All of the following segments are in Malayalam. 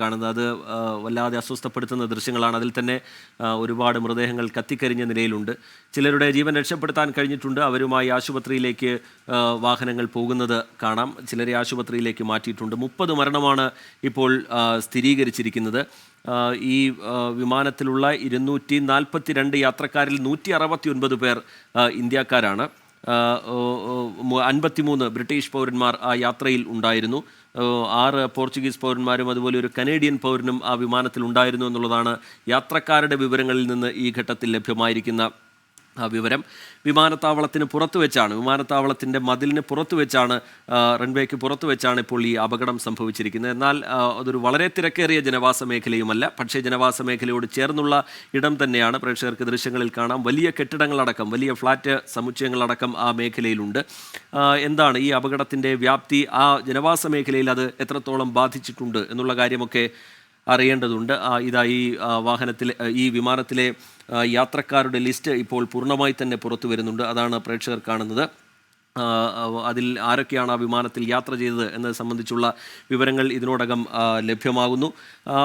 കാണുന്നത്. അത് വല്ലാതെ അസ്വസ്ഥപ്പെടുത്തുന്ന ദൃശ്യങ്ങളാണ്. അതിൽ തന്നെ ഒരുപാട് മൃതദേഹങ്ങൾ കത്തിക്കരിഞ്ഞ നിലയിലുണ്ട്. ചിലരുടെ ജീവൻ രക്ഷപ്പെടുത്താൻ കഴിഞ്ഞിട്ടുണ്ട്. അവരുമായി ആശുപത്രിയിലേക്ക് വാഹനങ്ങൾ പോകുന്നത് കാണാം. ചിലരെ ആശുപത്രിയിലേക്ക് മാറ്റിയിട്ടുണ്ട്. മുപ്പത് മരണമാണ് ഇപ്പോൾ സ്ഥിരീകരിച്ചിരിക്കുന്നത്. ഈ വിമാനത്തിലുള്ള ഇരുന്നൂറ്റി നാൽപ്പത്തി രണ്ട് യാത്രക്കാരിൽ നൂറ്റി അറുപത്തി ഒൻപത് പേർ ഇന്ത്യക്കാരാണ് അൻപത്തിമൂന്ന് ബ്രിട്ടീഷ് പൗരന്മാർ ആ യാത്രയിൽ ഉണ്ടായിരുന്നു. ആറ് പോർച്ചുഗീസ് പൗരന്മാരും അതുപോലെ ഒരു കനേഡിയൻ പൗരനും ആ വിമാനത്തിൽ ഉണ്ടായിരുന്നു എന്നുള്ളതാണ് യാത്രക്കാരുടെ വിവരങ്ങളിൽ നിന്ന് ഈ ഘട്ടത്തിൽ ലഭ്യമായിരിക്കുന്ന ആ വിവരം വിമാനത്താവളത്തിന് പുറത്തു വെച്ചാണ് വിമാനത്താവളത്തിന്റെ മതിലിന് പുറത്തു വെച്ചാണ് റൺവേക്ക് പുറത്തു വെച്ചാണ് ഇപ്പോൾ ഈ അപകടം സംഭവിച്ചിരിക്കുന്നത്. എന്നാൽ അതൊരു വളരെ തിരക്കേറിയ ജനവാസ മേഖലയുമല്ല പക്ഷേ ജനവാസ മേഖലയോട് ചേർന്നുള്ള ഇടം തന്നെയാണ് പ്രേക്ഷകർക്ക് ദൃശ്യങ്ങളിൽ കാണാം. വലിയ കെട്ടിടങ്ങളടക്കം വലിയ ഫ്ലാറ്റ് സമുച്ചയങ്ങളടക്കം ആ മേഖലയിലുണ്ട്. എന്താണ് ഈ അപകടത്തിന്റെ വ്യാപ്തി? ആ ജനവാസ മേഖലയിൽ അത് എത്രത്തോളം ബാധിച്ചിട്ടുണ്ട് എന്നുള്ള കാര്യമൊക്കെ അറിയേണ്ടതുണ്ട്. ഇതാ ഈ വാഹനത്തിലെ ഈ വിമാനത്തിലെ യാത്രക്കാരുടെ ലിസ്റ്റ് ഇപ്പോൾ പൂർണമായി തന്നെ പുറത്തു വരുന്നുണ്ട്. അതാണ് പ്രേക്ഷകർ കാണുന്നത്. അതിൽ ആരൊക്കെയാണ് ആ വിമാനത്തിൽ യാത്ര ചെയ്തത് എന്നത് സംബന്ധിച്ചുള്ള വിവരങ്ങൾ ഇതിനോടകം ലഭ്യമാകുന്നു.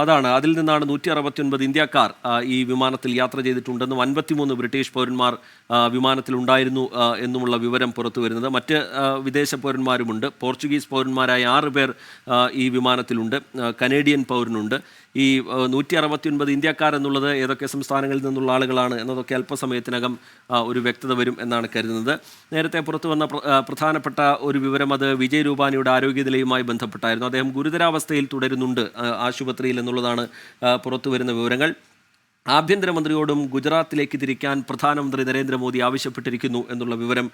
അതാണ്. അതിൽ നിന്നാണ് നൂറ്റി അറുപത്തിയൊൻപത് ഇന്ത്യക്കാർ ഈ വിമാനത്തിൽ യാത്ര ചെയ്തിട്ടുണ്ടെന്നും അൻപത്തിമൂന്ന് ബ്രിട്ടീഷ് പൗരന്മാർ വിമാനത്തിൽ ഉണ്ടായിരുന്നു എന്നുമുള്ള വിവരം പുറത്തു വരുന്നത്. മറ്റ് വിദേശ പൗരന്മാരുമുണ്ട്. പോർച്ചുഗീസ് പൗരന്മാരായ ആറ് പേർ ഈ വിമാനത്തിലുണ്ട്. കനേഡിയൻ പൗരനുണ്ട്. ഈ നൂറ്റി അറുപത്തിയൊൻപത് ഇന്ത്യക്കാർ എന്നുള്ളത് ഏതൊക്കെ സംസ്ഥാനങ്ങളിൽ നിന്നുള്ള ആളുകളാണ് എന്നതൊക്കെ അല്പസമയത്തിനകം ഒരു വ്യക്തത വരും എന്നാണ് കരുതുന്നത്. നേരത്തെ പുറത്തു വന്ന പ്രധാനപ്പെട്ട ഒരു വിവരം അത് വിജയ് രൂപാനിയുടെ ആരോഗ്യനിലയുമായി ബന്ധപ്പെട്ടായിരുന്നു. അദ്ദേഹം ഗുരുതരാവസ്ഥയിൽ തുടരുന്നുണ്ട് ആശുപത്രിയിൽ എന്നുള്ളതാണ് പുറത്തു വരുന്ന വിവരങ്ങൾ. ആഭ്യന്തരമന്ത്രിയോടും ഗുജറാത്തിലേക്ക് തിരിക്കാൻ പ്രധാനമന്ത്രി നരേന്ദ്രമോദി ആവശ്യപ്പെട്ടിരിക്കുന്നു എന്നുള്ള വിവരം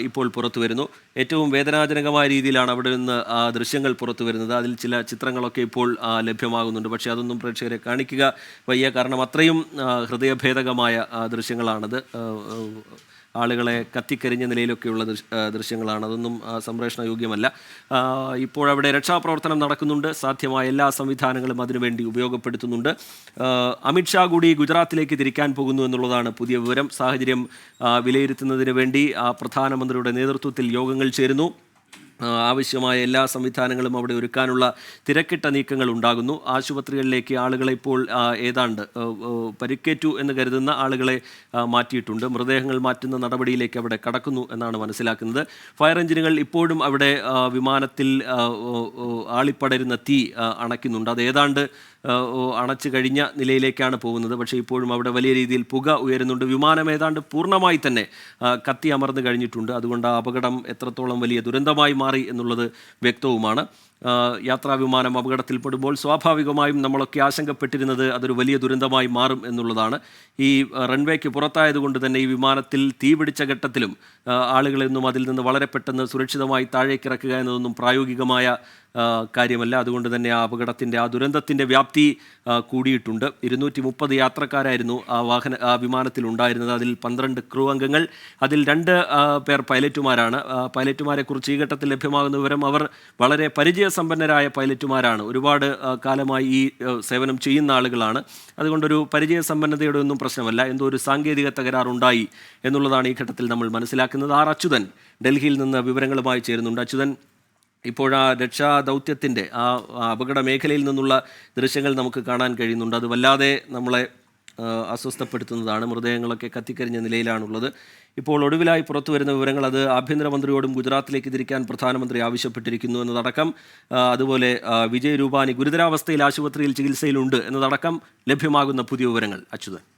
ഇപ്പോൾ പുറത്തു വരുന്നു. ഏറ്റവും വേദനാജനകമായ രീതിയിലാണ് അവിടെ നിന്ന് ദൃശ്യങ്ങൾ പുറത്തു വരുന്നത്. അതിൽ ചില ചിത്രങ്ങളൊക്കെ ഇപ്പോൾ ലഭ്യമാകുന്നുണ്ട്. പക്ഷേ അതൊന്നും പ്രേക്ഷകരെ കാണിക്കുക വയ്യ. കാരണം അത്രയും ഹൃദയഭേദകമായ ദൃശ്യങ്ങളാണത്. ആളുകളെ കത്തിക്കരിഞ്ഞ നിലയിലൊക്കെയുള്ള ദൃശ്- ദൃശ്യങ്ങളാണ്. അതൊന്നും സംപ്രേഷണ യോഗ്യമല്ല ഇപ്പോഴവിടെ രക്ഷാപ്രവർത്തനം നടക്കുന്നുണ്ട്. സാധ്യമായ എല്ലാ സംവിധാനങ്ങളും അതിനുവേണ്ടി ഉപയോഗപ്പെടുത്തുന്നുണ്ട്. അമിത്ഷാ കൂടി ഗുജറാത്തിലേക്ക് തിരിക്കാൻ പോകുന്നു എന്നുള്ളതാണ് പുതിയ വിവരം. സാഹചര്യം വിലയിരുത്തുന്നതിന് വേണ്ടി പ്രധാനമന്ത്രിയുടെ നേതൃത്വത്തിൽ യോഗങ്ങൾ ചേരുന്നു. ആവശ്യമായ എല്ലാ സംവിധാനങ്ങളും അവിടെ ഒരുക്കാനുള്ള തിരക്കിട്ട നീക്കങ്ങൾ ഉണ്ടാകുന്നു. ആശുപത്രികളിലേക്ക് ആളുകളെ ഇപ്പോൾ ഏതാണ്ട് പരിക്കേറ്റു എന്ന് കരുതുന്ന ആളുകളെ മാറ്റിയിട്ടുണ്ട്. മൃതദേഹങ്ങൾ മാറ്റുന്ന നടപടിയിലേക്ക് അവിടെ കടക്കുന്നു എന്നാണ് മനസ്സിലാക്കുന്നത്. ഫയർ എഞ്ചിനുകൾ ഇപ്പോഴും അവിടെ വിമാനത്തിൽ ആളിപ്പടരുന്ന തീ അണയ്ക്കുന്നുണ്ട്. അത് ഏതാണ്ട് അണച്ചു കഴിഞ്ഞ നിലയിലേക്കാണ് പോകുന്നത്. പക്ഷേ ഇപ്പോഴും അവിടെ വലിയ രീതിയിൽ പുക ഉയരുന്നുണ്ട്. വിമാനം ഏതാണ്ട് പൂർണമായി തന്നെ കത്തി അമർന്നു കഴിഞ്ഞിട്ടുണ്ട്. അതുകൊണ്ട് ആ അപകടം എത്രത്തോളം വലിയ ദുരന്തമായി മാറി എന്നുള്ളത് വ്യക്തവുമാണ്. ആ, യാത്രാ വിമാനം അപകടത്തിൽപ്പെടുമ്പോൾ സ്വാഭാവികമായും നമ്മളൊക്കെ ആശങ്കപ്പെട്ടിരുന്നത് അതൊരു വലിയ ദുരന്തമായി മാറും എന്നുള്ളതാണ്. ഈ റൺവേക്ക് പുറത്തായതുകൊണ്ട് തന്നെ ഈ വിമാനത്തിൽ തീപിടിച്ച ഘട്ടത്തിലും ആളുകളെന്നും അതിൽ നിന്ന് വളരെ പെട്ടെന്ന് സുരക്ഷിതമായി താഴേക്ക് ഇറക്കുക എന്നതൊന്നും പ്രായോഗികമായ കാര്യമല്ല. അതുകൊണ്ട് തന്നെ ആ അപകടത്തിന്റെ ആ ദുരന്തത്തിന്റെ വ്യാപ്തി കൂടിയിട്ടുണ്ട്. ഇരുന്നൂറ്റി മുപ്പത് യാത്രക്കാരായിരുന്നു ആ വാഹന ആ വിമാനത്തിൽ ഉണ്ടായിരുന്നത്. അതിൽ പന്ത്രണ്ട് ക്രൂ അംഗങ്ങൾ. അതിൽ രണ്ട് പേർ പൈലറ്റുമാരാണ്. പൈലറ്റുമാരെക്കുറിച്ച് ഈ ഘട്ടത്തിൽ ലഭ്യമാകുന്ന വിവരം അവർ വളരെ പരിചയസമ്പന്നരായ പൈലറ്റുമാരാണ്. ഒരുപാട് കാലമായി ഈ സേവനം ചെയ്യുന്ന ആളുകളാണ്. അതുകൊണ്ടൊരു പരിചയസമ്പന്നതയുടെ ഒന്നും പ്രശ്നമല്ല. എന്തോ ഒരു സാങ്കേതിക തകരാറുണ്ടായി എന്നുള്ളതാണ് ഈ ഘട്ടത്തിൽ നമ്മൾ മനസ്സിലാക്കുന്നത്. ആർ. അച്യുതൻ ഡൽഹിയിൽ നിന്ന് വിവരങ്ങളുമായി ചേരുന്നുണ്ട്. അച്യുതൻ ഇപ്പോഴാ രക്ഷാ ദൗത്യത്തിന്റെ ആ ആ അപകട മേഖലയിൽ നിന്നുള്ള ദൃശ്യങ്ങൾ നമുക്ക് കാണാൻ കഴിയുന്നുണ്ട്. അത് വല്ലാതെ നമ്മളെ ആ, അസ്വസ്ഥപ്പെടുത്തുന്നതാണ്. മൃതദേഹങ്ങളൊക്കെ കത്തിക്കരിഞ്ഞ നിലയിലാണുള്ളത്. ഇപ്പോൾ ഒടുവിലായി പുറത്തു വരുന്ന വിവരങ്ങൾ അത് ആഭ്യന്തരമന്ത്രിയോടും ഗുജറാത്തിലേക്ക് തിരിക്കാൻ പ്രധാനമന്ത്രി ആവശ്യപ്പെട്ടിരിക്കുന്നു എന്നതടക്കം അതുപോലെ വിജയ് രൂപാനി ഗുരുതരാവസ്ഥയിൽ ആശുപത്രിയിൽ ചികിത്സയിലുണ്ട് എന്നതടക്കം ലഭ്യമാകുന്ന പുതിയ വിവരങ്ങൾ. അച്യുതൻ.